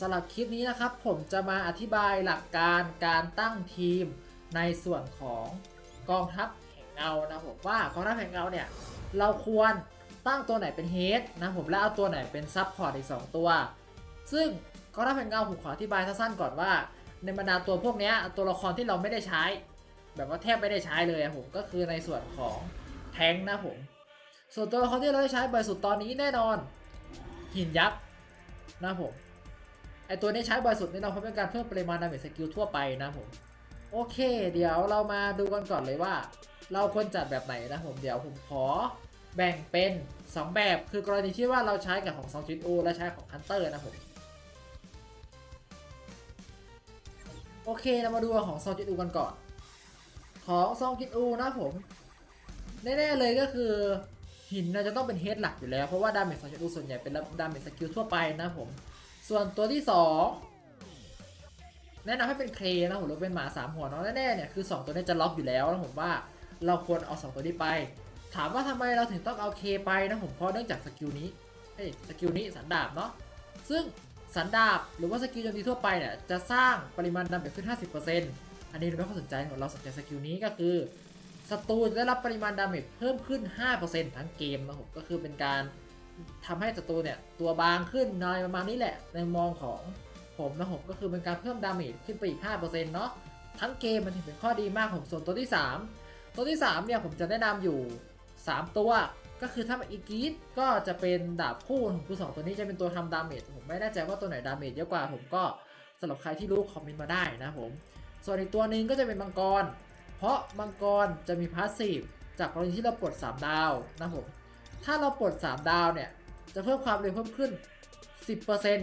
สำหรับคลิปนี้นะครับผมจะมาอธิบายหลักการการตั้งทีมในส่วนของกองทัพแห่งเงานะผมว่ากองทัพแห่งเงาเนี่ยเราควรตั้งตัวไหนเป็นเฮดนะผมแล้วเอาตัวไหนเป็นซับพอร์ตอีก 2 ตัว ซึ่งกองทัพแห่งเงาผมขออธิบายสั้นๆก่อนว่า ในบรรดาตัวพวกนี้ตัวละครที่เราไม่ได้ใช้ แบบว่าแทบไม่ได้ใช้เลยผมก็คือในส่วนของแทงนะผมส่วนตัวละครที่เราได้ใช้บ่อยสุดตอนนี้แน่นอนหินยักษ์นะผม ไอตัวนี้ใช้บ่อยสุดแน่นอนเพราะเป็นการเพิ่มปริมาณดาเมจสกิลทั่วไปนะผมโอเค เดี๋ยวเรามาดูกันก่อนเลยว่า เราควรจัดแบบไหนนะผมเดี๋ยวผมขอแบ่งเป็น 2 แบบคือกรณีที่ว่าเราใช้กับของซองจิตอูและใช้ของฮันเตอร์นะผมโอเคเรามาดูของซองจิตอูกันก่อน ของซองจิตอูนะผมแน่ๆเลยก็คือหินน่าจะต้องเป็นเฮดหลักอยู่แล้ว เพราะว่าดาเมจซองจิตอูส่วนใหญ่เป็นดาเมจสกิลทั่วไปนะผม ส่วนตัวที่2แนะนำให้เป็นเครนะผมหรือเป็นหมาสามหัวเนาะแน่ๆเนี่ยคือ 2 ตัวนี้จะล็อกอยู่แล้วนะผมว่าเราควรเอา 2 ตัวนี้ไป ถามว่าทำไมเราถึงต้องเอาเคไปนะผมเพราะเนื่องจากสกิลนี้เอ้สกิลนี้สันดาบเนาะซึ่งสันดาบหรือว่าสกิลโจมตีทั่วไปเนี่ยจะสร้างปริมาณดาเมจขึ้น 50%อันนี้เราไม่ค่อยสนใจของเราสนใจสกิลนี้ก็คือศัตรูจะได้รับปริมาณดาเมจเพิ่มขึ้น 5%ทั้งเกมนะผมก็คือเป็นการ ทำให้ศัตรูเนี่ยตัวบางขึ้นน้อยประมาณนี้แหละ ในมองของผมนะผมก็คือเป็นการเพิ่มดาเมจขึ้นไปอีก 5%เนาะทั้งเกมมันถือเป็นข้อดีมากผมส่วนตัวที่ 3 ตัวที่ 3 เนี่ยผมจะแนะนำอยู่ 3 ตัวก็คือถ้าอีกีดก็จะเป็นดาบคู่ของคือสองตัวนี้จะเป็นตัวทำดาเมจผมไม่แน่ใจว่าตัวไหนดาเมจเยอะกว่าผมก็สำหรับใครที่รู้คอมเมนต์มาได้นะผม ส่วนอีกตัวหนึ่งก็จะเป็นมังกร เพราะมังกรจะมีพาสซีฟจากกรณีที่เราปลด3ดาวนะผม ถ้าเราปลด 3 ดาวเนี่ย จะเพิ่มความเร็วเพิ่มขึ้น 10%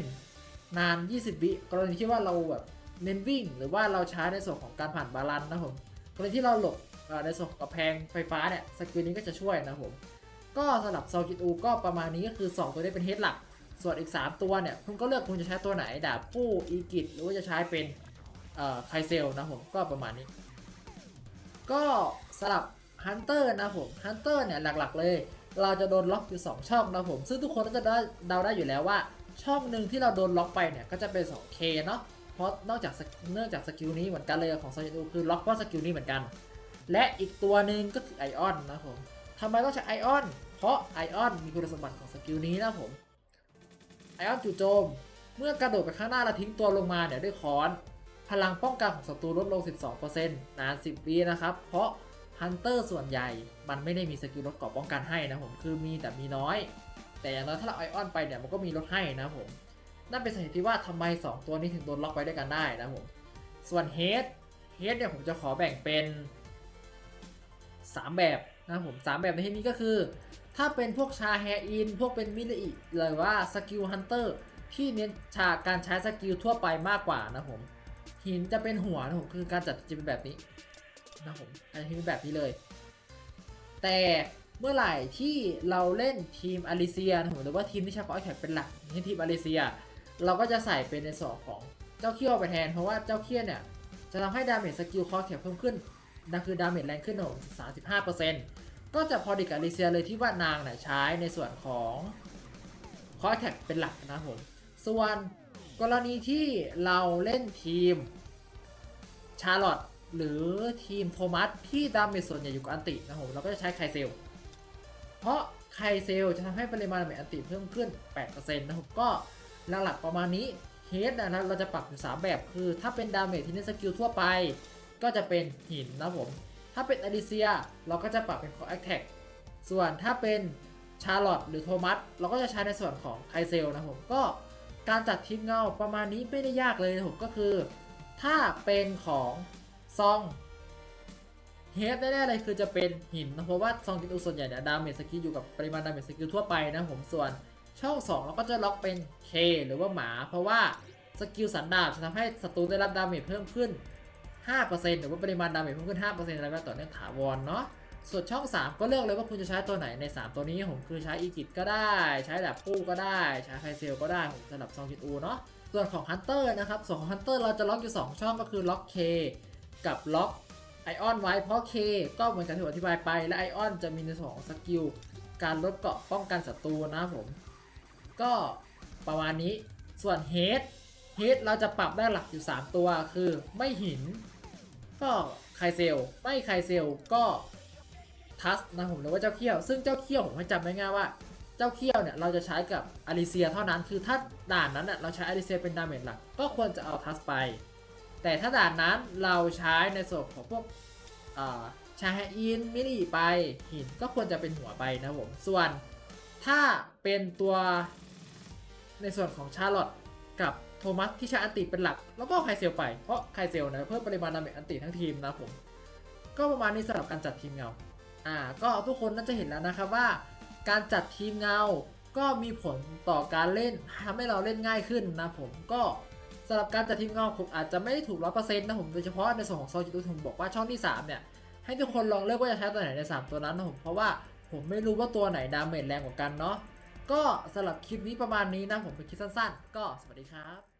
นาน 20 วิกรณีที่ว่าเราแบบเน้นวิ่ง หรือว่าเราใช้ในส่วนของการผ่านบาลานซ์นะผมกรณีที่เราหลบในส่วนของกำแพงไฟฟ้าเนี่ยสกิลนี้ก็จะช่วยนะผมก็สำหรับโซจิตูก็ประมาณนี้ก็คือ 2 ตัวนี้เป็นเฮดหลัก ส่วนอีก 3 ตัวเนี่ย คุณก็เลือกคุณจะใช้ตัวไหนดาบผู้อีกิตหรือว่าจะใช้เป็นไคเซลนะผมก็ประมาณนี้ ก็สำหรับฮันเตอร์นะผมฮันเตอร์เนี่ยหลักๆเลย เราจะโดนล็อกอยู่ 2 ช่องนะผม ซึ่งทุกคนก็จะได้เดาได้อยู่แล้วว่า ช่องหนึ่งที่เราโดนล็อกไปเนี่ยก็จะเป็น 2K เนาะเพราะนอกจากเนื่องจากสกิลนี้เหมือนกันเลยของซาจิตูคือล็อกเพราะสกิลนี้เหมือนกัน และอีกตัวหนึ่งก็คือไอออนนะผมทำไมต้องใช้ไอออน เพราะไอออนมีคุณสมบัติของสกิลนี้นะผมไอออนจู่โจม เมื่อกระโดดไปข้างหน้าแล้วทิ้งตัวลงมาเนี่ยด้วยค้อน พลังป้องกันของศัตรูลดลง 12%นาน 10 วินะครับ เพราะ ฮันเตอร์ส่วนใหญ่ มันไม่ได้มีสกิลลดเกราะป้องกันให้นะผมคือมีแต่มีน้อย แต่อย่างน้อยถ้าเราไอออนไปเนี่ยมันก็มีลดให้นะผม นั่นเป็นสาเหตุที่ว่าทำไม 2 ตัวนี้ถึงโดนล็อกไว้ด้วยกันได้นะผม ส่วนเฮดเฮดเนี่ยผมจะขอแบ่งเป็น 3 แบบนะผม 3 แบบในที่นี้ก็คือ ถ้าเป็นพวกชาแฮอิน พวกเป็นมิลอิหรือว่าสกิลฮันเตอร์ที่เน้นชาการใช้สกิลทั่วไปมากกว่านะผมหินจะเป็นหัวนะผมคือการจัดจะเป็นแบบนี้ นะผมอันนี้เป็นแบบนี้เลย แต่เมื่อไหร่ที่เราเล่นทีมอาริเซียนะผมหรือว่าทีมที่ใช้คอร์แคปเป็นหลักอย่างทีมอาริเซีย เราก็จะใส่เป็นในส่วนของเจ้าเขี้ยวไปแทน เพราะว่าเจ้าเขี้ยวเนี่ย จะทำให้ดาเมจสกิลคอร์แคปเพิ่มขึ้นนั่นคือดาเมจแรงขึ้นของ35%ก็จะพอดีกับอาริเซียเลยที่ว่านางเนี่ยใช้ในส่วนของคอร์แคปเป็นหลักนะผมส่วนกรณีที่เราเล่นทีมชาร์ลอต หรือทีมโทมัสที่ดาเมจส่วนใหญ่อยู่กับอันตินะผมเราก็จะใช้ไคเซล เพราะไคเซลจะทำให้ปริมาณดาเมจอันติเพิ่มขึ้น 8%นะผมก็หลักๆประมาณนี้เฮดนะครับเราจะปรับอยู่3แบบคือ ถ้าเป็นดาเมจที่เน้นสกิลทั่วไป ก็จะเป็นหินนะผม ถ้าเป็นอดิเซียเราก็จะปรับเป็นคอแอคแท็กส่วนถ้าเป็นชาร์ลอตหรือโทมัสเราก็จะใช้ในส่วนของไคเซลนะผมก็การจัดทีมเงาประมาณนี้ไม่ได้ยากเลยนะผมก็คือ ถ้าเป็นของ ซองเฮดแน่ๆเลยคือจะเป็นหินนะเพราะว่าซองจิตูส่วนใหญ่เนี่ยดาเมจสกิลอยู่กับปริมาณดาเมจสกิลทั่วไปนะผมส่วนช่อง2เราก็จะล็อกเป็น K หรือว่าหมา เพราะว่าสกิลสันดาบจะทำให้ศัตรูได้รับดาเมจเพิ่มขึ้น 5%หรือว่าปริมาณดาเมจเพิ่มขึ้น5%ระยะต่อเนื่องถาวรเนาะส่วนช่อง 3 ก็เลือกเลยว่าคุณจะใช้ตัวไหนใน 3 ตัวนี้ผมคือใช้อีกิตก็ได้ ใช้แบบคู่ก็ได้ ใช้ไคเซลก็ได้ผมสำหรับซองจิตอูเนาะส่วนของฮันเตอร์นะครับส่วนของฮันเตอร์เราจะล็อกอยู่ 2 ช่องก็คือล็อก K กับล็อกไอออนไว้เพราะ K ก็เหมือนกันที่อธิบายไป และไอออนจะมีในส่วนของสกิลการลดเกาะป้องกันศัตรูนะผม ก็ประมาณนี้ส่วนเฮดเฮิตเราจะปรับได้หลักอยู่ 3 ตัวคือไม่หิน ก็ไคเซล ไม่ไคเซลก็ทัสนะผมหรือว่าเจ้าเขี้ยว ซึ่งเจ้าเขี้ยวผมให้จำไว้ง่ายว่า เจ้าเขี้ยวเนี่ยเราจะใช้กับอาริเซียเท่านั้นคือถ้าด่านนั้นเน่ยเราใช้อาริเซียเป็นดาเมจหลัก ก็ควรจะเอาทัสไป แต่ถ้าด่านนั้นเราใช้ในส่วนของพวกอ่าชาฮอินมิลี่ไปหินก็ควรจะเป็นหัวไปนะผม ส่วนถ้าเป็นตัวในส่วนของชาร์ลอตกับโทมัสที่ใช้อันติเป็นหลัก แล้วก็ไคเซลไป เพราะไคเซลนะเพิ่มปริมาณดาเมจอันติทั้งทีมนะผม ก็ประมาณนี้สำหรับการจัดทีมเงา อ่า ก็ทุกคนน่าจะเห็นแล้วนะครับว่า การจัดทีมเงา ก็มีผลต่อการเล่นทำให้เราเล่นง่ายขึ้นนะผม ก็ สำหรับการจัดทีมเงาผมอาจจะไม่ได้ถูกร้อยเปอร์เซ็นต์นะผมโดยเฉพาะในส่วนของโซจิตุผมบอกว่าช่องที่ 3 เนี่ย ให้ทุกคนลองเลือกว่าจะใช้ตัวไหนใน 3 ตัวนั้นนะผมเพราะว่าผมไม่รู้ว่าตัวไหนดาเมจแรงกว่ากันเนาะก็สำหรับคลิปนี้ประมาณนี้นะผมเป็นคลิปสั้นๆ ก็สวัสดีครับ